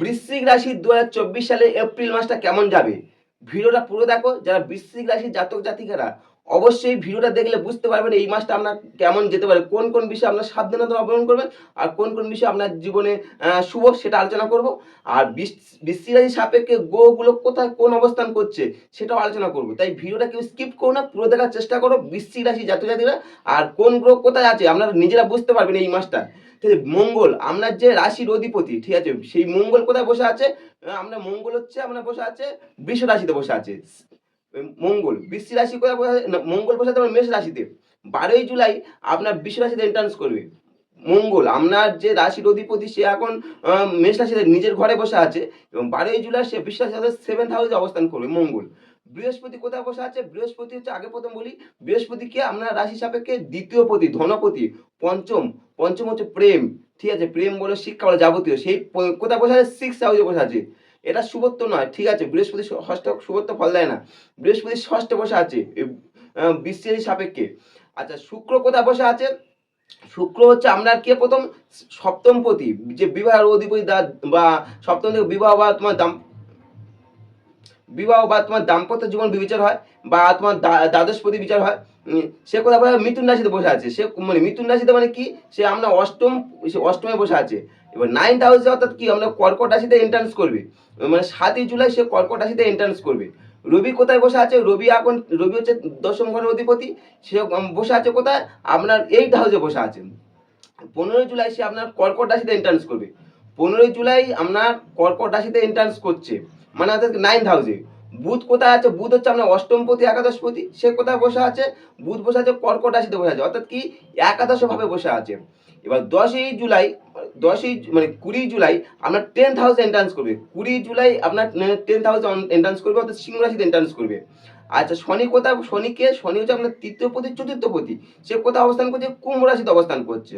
বৃশ্চিক রাশি দু হাজার চব্বিশ সালে এপ্রিল মাসটা কেমন যাবে? ভিডিওটা পুরো দেখো, যারা বৃশ্চিক রাশির জাতক জাতিকারা অবশ্যই ভিডিওটা দেখলে বুঝতে পারবেন এই মাসটা আপনার কেমন যেতে পারে, কোন কোন বিষয়ে আপনার সাবধানতা অবলম্বন করবেন আর কোন কোন বিষয়ে আপনার জীবনে শুভ সেটা আলোচনা করব। আর রাশির সাপেক্ষে গ্রহগুলো কোথায় কোন অবস্থান করছে সেটাও আলোচনা করব। তাই ভিডিওটা কেউ স্কিপ করো না, পুরো দেখার চেষ্টা করো রাশি জাতক জাতিরা আর কোন গ্রহ কোথায় আছে আপনারা নিজেরা বুঝতে পারবেন এই মাসটা। মঙ্গল আপনার যে রাশির অধিপতি, ঠিক আছে, সেই মঙ্গল কোথায় বসে আছে? আপনার মঙ্গল হচ্ছে আপনার বসে আছে বৃষ রাশিতে বসে আছে। মঙ্গল বৃষ রাশি না, মঙ্গল বসে আপনার মেষ রাশিতে। বারোই জুলাই আপনার বৃষ রাশিতে এন্ট্রান্স করবে। মঙ্গল আপনার যে রাশির অধিপতি সে এখন মেষ রাশিতে নিজের ঘরে বসে আছে এবং বারোই জুলাই সে বৃষ রাশিতে সেভেন্থ হাউসে অবস্থান করবে মঙ্গল। বৃহস্পতি কোথায় বসে আছে? বৃহস্পতি হচ্ছে আগে প্রথম বলি বৃহস্পতি বৃহস্পতিকে আপনার রাশি সাপেক্ষে দ্বিতীয় পতি ধনপতি পঞ্চম। পঞ্চম হচ্ছে প্রেম ঠিক আছে? প্রেম বলে শিক্ষা বলে যাবতীয়। সেই কোথায় বসে আছে? সিক্স হাউসে বসে আছে। এটা শুভত্ব নয়, ঠিক আছে? বৃহস্পতি ষষ্ঠ শুভত্ব ফল দেয় না। বৃহস্পতি ষষ্ঠে বসে আছে বিশ্বের সাপেক্ষে। আচ্ছা শুক্র কোথায় বসে আছে? শুক্র হচ্ছে আপনার কে প্রথম? সপ্তম পতি যে বিবাহ অধিপতি বা সপ্তম থেকে বিবাহ বা তোমার দাম বিবাহ বা তোমার দাম্পত্য জীবন বিবেচনা হয়, বা তোমার দ্বাদশপতি বিচার হয়। সে কোথায় মিথুন রাশিতে বসে আছে। সে মানে মিথুন রাশিতে মানে কি? সে আমরা অষ্টম সে অষ্টমে বসে আছে। এবার নাইন্থ হাউসে অর্থাৎ কি? আমরা কর্কট রাশিতে এন্ট্রান্স করবে। মানে সাতই জুলাই সে কর্কট রাশিতে এন্ট্রান্স করবে। রবি কোথায় বসে আছে? রবি এখন, রবি হচ্ছে দশম ঘরের অধিপতি। সে বসে আছে কোথায়? আপনার এইট হাউসে বসে আছে। পনেরোই জুলাই সে আপনার কর্কট রাশিতে এন্ট্রান্স করবে। পনেরোই জুলাই আপনার কর্কট রাশিতে এন্ট্রান্স করছে। মানে অর্থাৎ নাইন্থ হাউসে বুধ কোথায় আছে? বুধ হচ্ছে আপনার অষ্টমপতি, একাদশপতি। সে কোথায় বসে আছে? বুধ বসে আছে কর্কট রাশিতে বসে আছে। অর্থাৎ কি? একাদশভাবে বসে আছে। এবার দশই জুলাই, দশই মানে কুড়ি জুলাই আপনার টেন্থ হাউসে এন্ট্রান্স করবে। কুড়ি জুলাই আপনার টেন্থ হাউসে এন্ট্রান্স করবে, অর্থাৎ সিংহ রাশিতে এন্ট্রান্স করবে। আচ্ছা শনি কোথায় শনিকে, শনি হচ্ছে আপনার তৃতীয় পতি, চতুর্থ পতি। সে কোথায় অবস্থান করছে? কুম্ভ রাশিতে অবস্থান করছে।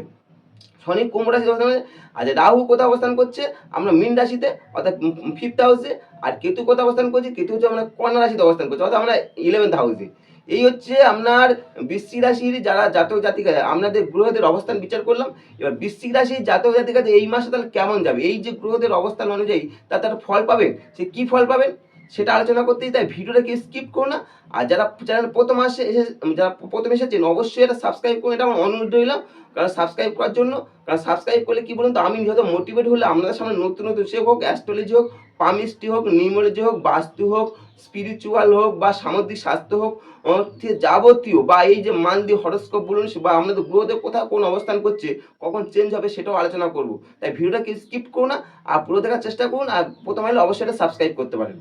শনি কুম্ভ রাশিতে অবস্থান করছে। আচ্ছা রাহু কোথায় অবস্থান করছে? আমরা মিন রাশিতে, অর্থাৎ ফিফথ হাউসে আর কেতু কোথায় অবস্থান করছে? কেতু হচ্ছে আমরা কন্যা রাশিতে অবস্থান করছে। অর্থাৎ আমরা ইলেভেন্থ হাউসে এই হচ্ছে আপনার বৃশ্চিক রাশির যারা জাতক জাতিকা, আপনাদের গ্রহদের অবস্থান বিচার করলাম। এবার বৃশ্চিক রাশির জাতক জাতিকাদের এই মাসে তাহলে কেমন যাবে? এই যে গ্রহদের অবস্থান অনুযায়ী তা তার ফল পাবেন, সে কি ফল পাবেন সেটা আলোচনা করতেই তাই ভিডিওটাকে স্কিপ করো না। আর যারা চ্যানেল প্রথম আসে, এসে যারা প্রথম এসেছেন, অবশ্যই এটা সাবস্ক্রাইব করুন এটা আমার অনুরোধ রইলাম কারণ সাবস্ক্রাইব করার জন্য, কারণ সাবস্ক্রাইব করলে কী বলুন তো, আমি হয়তো মোটিভেট হলে আপনাদের সামনে নতুন নতুন সে হোক অ্যাস্ট্রোলজি হোক পামিস্ট্রি হোক নিউমোলজি হোক, বাস্তু হোক স্পিরিচুয়াল হোক বা সামুদ্রিক স্বাস্থ্য হোক, অর্থে যাবতীয় বা এই যে মান্দি হরস্কোপ বলুন বা আপনাদের গ্রহদের কোথাও কোন অবস্থান করছে, কখন চেঞ্জ হবে সেটাও আলোচনা করব। তাই ভিডিওটাকে স্কিপ করুন না, আর পুরো দেখার চেষ্টা করুন, আর প্রথম হলে অবশ্যই এটা সাবস্ক্রাইব করতে পারেন।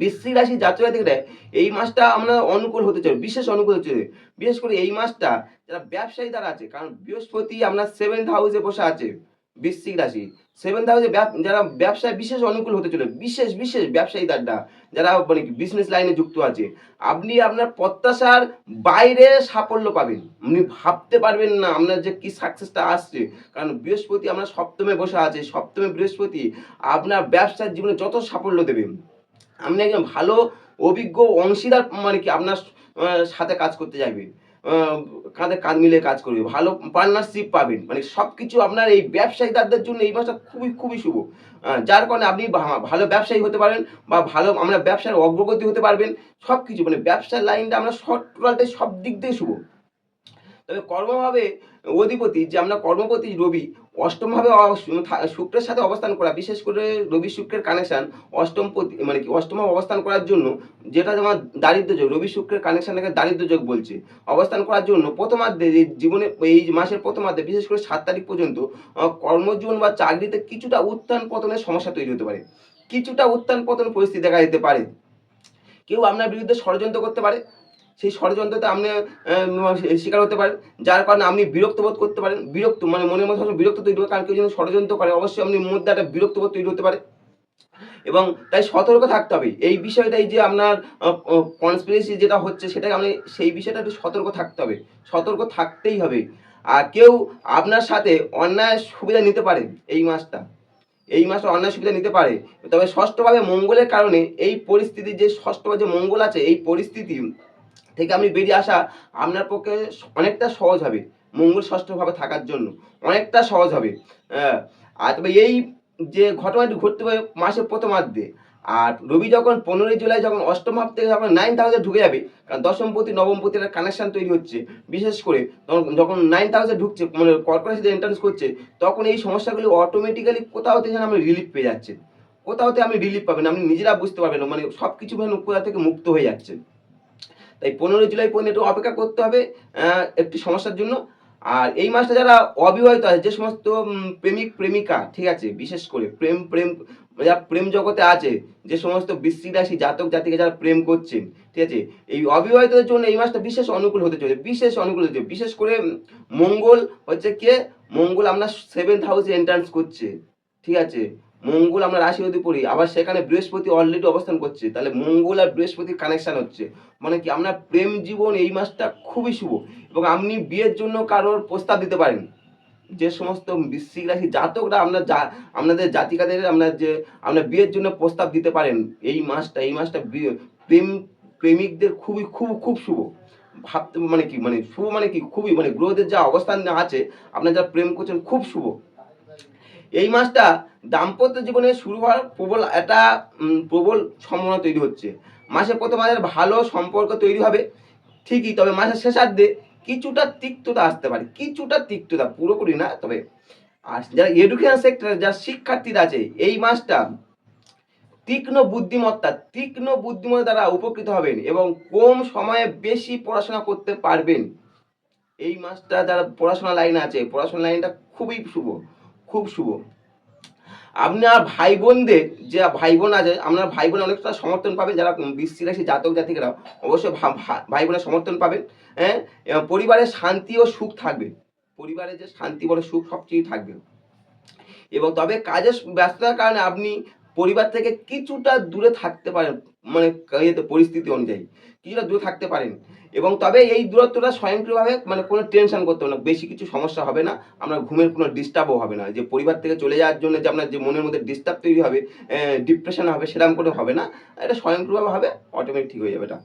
বৃশ্চিক রাশি জাতক জাতিকরা এই মাসটা আমরা অনুকূল হতে চাই বিশেষ অনুকূল হতে চাই বিশেষ করে এই মাসটা যারা ব্যবসায়ী দ্বারা আছে, কারণ বৃহস্পতি আপনার সেভেন্থ হাউসে বসে আছে, বৃশ্চিক রাশি। সেভেন্থ হাউসে যারা ব্যবসায় বিশেষ অনুকূল হতে চলে বিশেষ বিশেষ ব্যবসায়ী দ্বারা যারা মানে বিজনেস লাইনে যুক্ত আছে আপনি আপনার প্রত্যাশার বাইরে সাফল্য পাবেন। আপনি ভাবতে পারবেন না আপনার যে কি সাকসেসটা আসছে। কারণ বৃহস্পতি আপনার সপ্তমে বসে আছে সপ্তমে বৃহস্পতি আপনার ব্যবসার জীবনে যত সাফল্য দেবে। আপনি একজন ভালো অভিজ্ঞ অংশীদার মানে কি আপনার সাথে কাজ করতে যাবে আহ, কাঁধে কাঁধ মিলে কাজ করবে। ভালো পার্টনারশিপ পাবেন। মানে সব কিছু আপনার এই ব্যবসায়ীদারদের জন্য এই মাসটা খুবই খুবই শুভ। যার কারণে আপনি ভালো ব্যবসায়ী হতে পারেন বা ভালো আমরা ব্যবসার অগ্রগতি হতে পারবেন। সব কিছু মানে ব্যবসার লাইনটা আমরা সব টোটালটাই সব দিক দিয়ে শুভ। তবে কর্মভাবে অধিপতি, যে আমরা কর্মপতি রবি অষ্টমভাবে শুক্রের সাথে অবস্থান করা, বিশেষ করে রবি শুক্রের কানেকশন অষ্টম মানে কি অষ্টমভাবে অবস্থান করার জন্য যেটা যেমন দারিদ্র যোগ, রবি শুক্রের কানেকশনটাকে দারিদ্র যোগ বলছে, অবস্থান করার জন্য প্রথমার্ধে জীবনে, এই মাসের প্রথমার্ধে বিশেষ করে সাত তারিখ পর্যন্ত কর্মজীবন বা চাকরিতে কিছুটা উত্থান পতনের সমস্যা তৈরি হতে পারে। কিছুটা উত্থান পতন পরিস্থিতি দেখা যেতে পারে। কেউ আপনার বিরুদ্ধে ষড়যন্ত্র করতে পারে সেই ষড়যন্ত্রতে আপনি শিকার হতে পারেন। যার কারণে আপনি বিরক্ত বোধ করতে পারেন। বিরক্ত মানে মনের মধ্যে বিরক্ত তৈরি হবে কারণ কেউ যেন ষড়যন্ত্র করে, অবশ্যই আপনি মধ্যে একটা বিরক্ত বোধ তৈরি হতে পারে। এবং তাই সতর্ক থাকতে হবে। এই বিষয়টাই যে আপনার কনস্পিরেসি যেটা হচ্ছে, সেটাকে আপনি সেই বিষয়টা একটু সতর্ক থাকতে হবে। সতর্ক থাকতেই হবে। আর কেউ আপনার সাথে অন্যায় সুবিধা নিতে পারে এই মাসটা। এই মাসটা অন্যায় সুবিধা নিতে পারে। তবে ষষ্ঠভাবে মঙ্গলের কারণে এই পরিস্থিতি যে, ষষ্ঠভাবে যে মঙ্গল আছে, এই পরিস্থিতি থেকে আপনি বেরিয়ে আসা আপনার পক্ষে অনেকটা সহজ হবে, মঙ্গল ষষ্ঠভাবে থাকার জন্য অনেকটা সহজ হবে। আর তবে এই যে ঘটনাটি ঘটতে পারে মাসের প্রথমার্ধে আর রবি যখন পনেরোই জুলাই যখন অষ্টম ভাব থেকে যখন নাইন হাউসে ঢুকে যাবে, কারণ দশমপতি নবমপতি একটা কানেকশান তৈরি হচ্ছে, বিশেষ করে যখন নাইন হাউসে ঢুকছে মানে কর্পোরেশন এন্ট্রান্স করছে, তখন এই সমস্যাগুলি অটোমেটিক্যালি কোথাও থেকে আমরা রিলিফ পেয়ে যাচ্ছে কোথাও থেকে আপনি রিলিফ পাবেন, আপনি নিজেরা বুঝতে পারবেন মানে সব কিছু কোথা থেকে মুক্ত হয়ে যাচ্ছে। তাই পনেরোই জুলাই পর্যন্ত অপেক্ষা করতে হবে একটি সমস্যার জন্য। আর এই মাসটা যারা অবিবাহিত আছে, যে সমস্ত প্রেমিক, প্রেমিকা, ঠিক আছে, বিশেষ করে প্রেম প্রেম যারা প্রেম জগতে আছে, যে সমস্ত রাশি, জাতক, জাতিকে যারা প্রেম করছেন, ঠিক আছে, এই অবিবাহিতদের জন্য এই মাসটা বিশেষ অনুকূল হতে চলেছে, বিশেষ অনুকূল হতে। বিশেষ করে মঙ্গল হচ্ছে কে? মঙ্গল আমরা সেভেন্থ হাউসে এন্ট্রান্স করছে, ঠিক আছে। মঙ্গল আমরা রাশি অধি পড়ি, আবার সেখানে বৃহস্পতি অলরেডি অবস্থান করছে। তাহলে মঙ্গল আর বৃহস্পতির কানেকশান হচ্ছে। মানে কি আপনার প্রেম জীবন এই মাসটা খুবই শুভ। এবং আপনি বিয়ের জন্য কারোর প্রস্তাব দিতে পারেন। যে সমস্ত বৃশ্চিক রাশি জাতকরা আপনার যা আপনাদের জাতিকাদের আপনার যে আপনার বিয়ের জন্য প্রস্তাব দিতে পারেন, এই মাসটা এই মাসটা প্রেম, প্রেমিকদের খুবই, খুব খুব শুভ। ভাবতে মানে কি মানে শুভ মানে কি, খুবই মানে গ্রহদের যা অবস্থান আছে, আপনার যা প্রেম করছেন, খুব শুভ। এই মাসটা দাম্পত্য জীবনে শুরু হওয়ার প্রবল একটা প্রবল সম্ভাবনা তৈরি হচ্ছে। মাসের প্রথম মাসের ভালো সম্পর্ক তৈরি হবে, ঠিকই, তবে মাসের শেষার্ধে কিছুটা তিক্ততা আসতে পারে, কিছুটা তিক্ততা পুরোপুরি না, তবে আর যারা এডুকেশন সেক্টরে যারা শিক্ষার্থীরা আছে, এই মাসটা তীক্ষ্ণ বুদ্ধিমত্তা তীক্ষ্ণ বুদ্ধিমত্তা দ্বারা উপকৃত হবেন এবং কম সময়ে বেশি পড়াশোনা করতে পারবেন। এই মাসটা যারা পড়াশোনা লাইনে আছে পড়াশোনা লাইনটা খুবই শুভ। খুব শুভ। আপনার ভাই বোনদের যে ভাই বোন আছে, আপনার ভাই বোন অনেকটা সমর্থন পাবেন, যারা বৃষ্টি রাশি জাতক জাতিকরা অবশ্যই ভাই বোনের সমর্থন পাবেন হ্যাঁ? এবং পরিবারের শান্তি ও সুখ থাকবে। পরিবারে যে শান্তি, বলে সুখ সবচেয়ে থাকবে। এবং তবে কাজের ব্যস্ততার কারণে আপনি পরিবার থেকে কিছুটা দূরে থাকতে পারেন মানে পরিস্থিতি অনুযায়ী। কিছুটা দূরে থাকতে পারেন। এবং তবে এই দূরত্বটা স্বয়ংক্রিয়ভাবে মানে কোনো টেনশন করতে হবে না। বেশি কিছু সমস্যা হবে না। আপনার ঘুমের কোনো ডিস্টার্বও হবে না। যে পরিবার থেকে চলে যাওয়ার জন্য যে আপনার যে মনের মধ্যে ডিস্টার্ব তৈরি হবে ডিপ্রেশন হবে, সেরকম করে হবে না। এটা স্বয়ংক্রিয়ভাবে হবে অটোমেটিক ঠিক হয়ে যাবে এটা।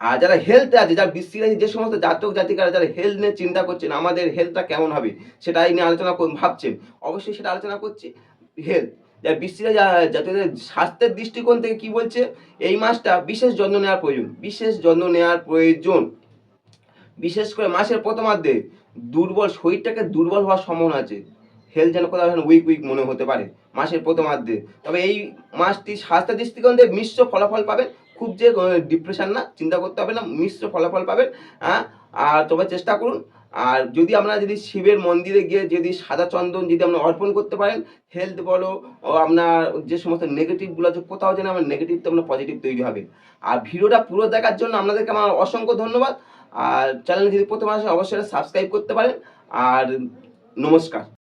আর যারা হেলথে আছে, যারা বৃষ্টি আছে যে সমস্ত জাতক জাতিকারা যারা হেলথ নিয়ে চিন্তা করছেন, আমাদের হেলথটা কেমন হবে, সেটাই নিয়ে আলোচনা ভাবছেন। অবশ্যই সেটা আলোচনা করছি। হেলথ যারা বৃষ্টি রাশি যা- স্বাস্থ্যের দৃষ্টিকোণ থেকে কি বলছে, এই মাসটা বিশেষ যত্ন নেওয়ার প্রয়োজন, বিশেষ যত্ন নেওয়ার প্রয়োজন। বিশেষ করে মাসের প্রথমার্ধে দুর্বল, শরীরটাকে দুর্বল হওয়ার সম্ভাবনা আছে। হেলথ যেন কোথাও উইক উইক মনে হতে পারে মাসের প্রথমার্ধে। তবে এই মাসটি স্বাস্থ্য দৃষ্টিকোণ থেকে মিশ্র ফলাফল পাবেন, খুব যে ডিপ্রেশন না, চিন্তা করতে হবে না, মিশ্র ফলাফল পাবেন হ্যাঁ? আর তবে চেষ্টা করুন আর যদি আপনারা যদি শিবের মন্দিরে গিয়ে যদি সাদা চন্দন যদি আপনারা অর্পণ করতে পারেন হেলথ বলো, ও আপনার যে সমস্ত নেগেটিভগুলো আছে, কোথাও যেন আমার নেগেটিভ তো আপনার পজিটিভ তৈরি হবে। আর ভিডিওটা পুরো দেখার জন্য আপনাদেরকে আমার অসংখ্য ধন্যবাদ। আর চ্যানেল যদি প্রথম আসে অবশ্যই সাবস্ক্রাইব করতে পারেন। আর নমস্কার।